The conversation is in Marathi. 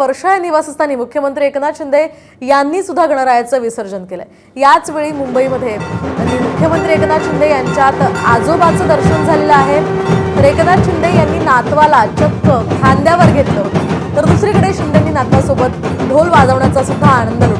वर्षा या निवासस्थानी. मुख्यमंत्री एकनाथ शिंदे यांनी सुद्धा गणरायाचं विसर्जन केलंय. याच वेळी मुंबईमध्ये मुख्यमंत्री एकनाथ शिंदे यांच्यात आजोबाचं दर्शन झालेलं आहे. तर एकनाथ शिंदे यांनी नातवाला चक्क खांद्यावर घेतलं तर दुसरीकडे शिंदेंनी नातवासोबत ढोल वाजवण्याचा सुद्धा आनंद लुटला.